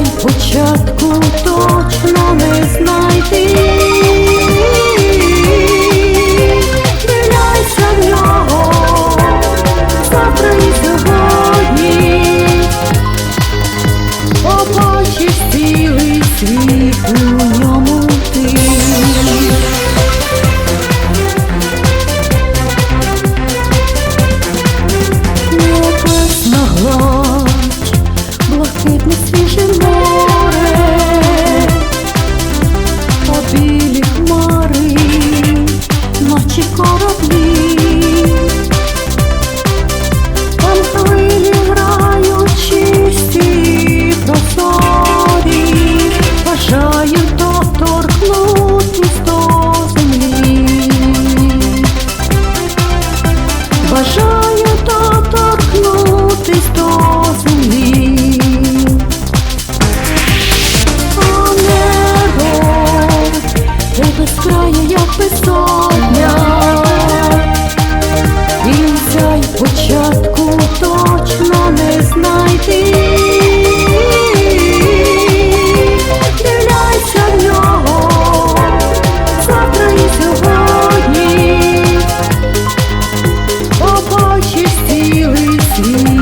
Кінця й початку точно не знайти. сяє, як безсоння Він сяє початку точно не знайти. Дивляйся в нього, завтра і сьогодні. Побачиш цілий світ.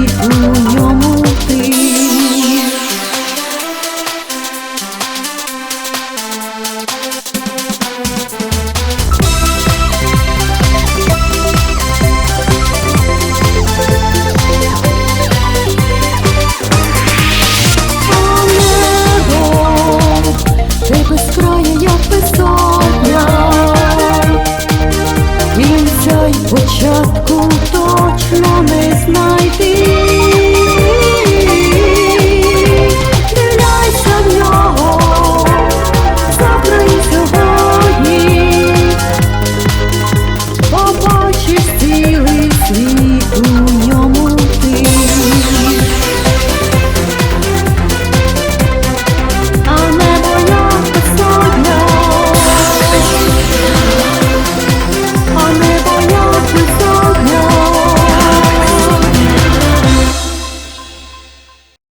площадку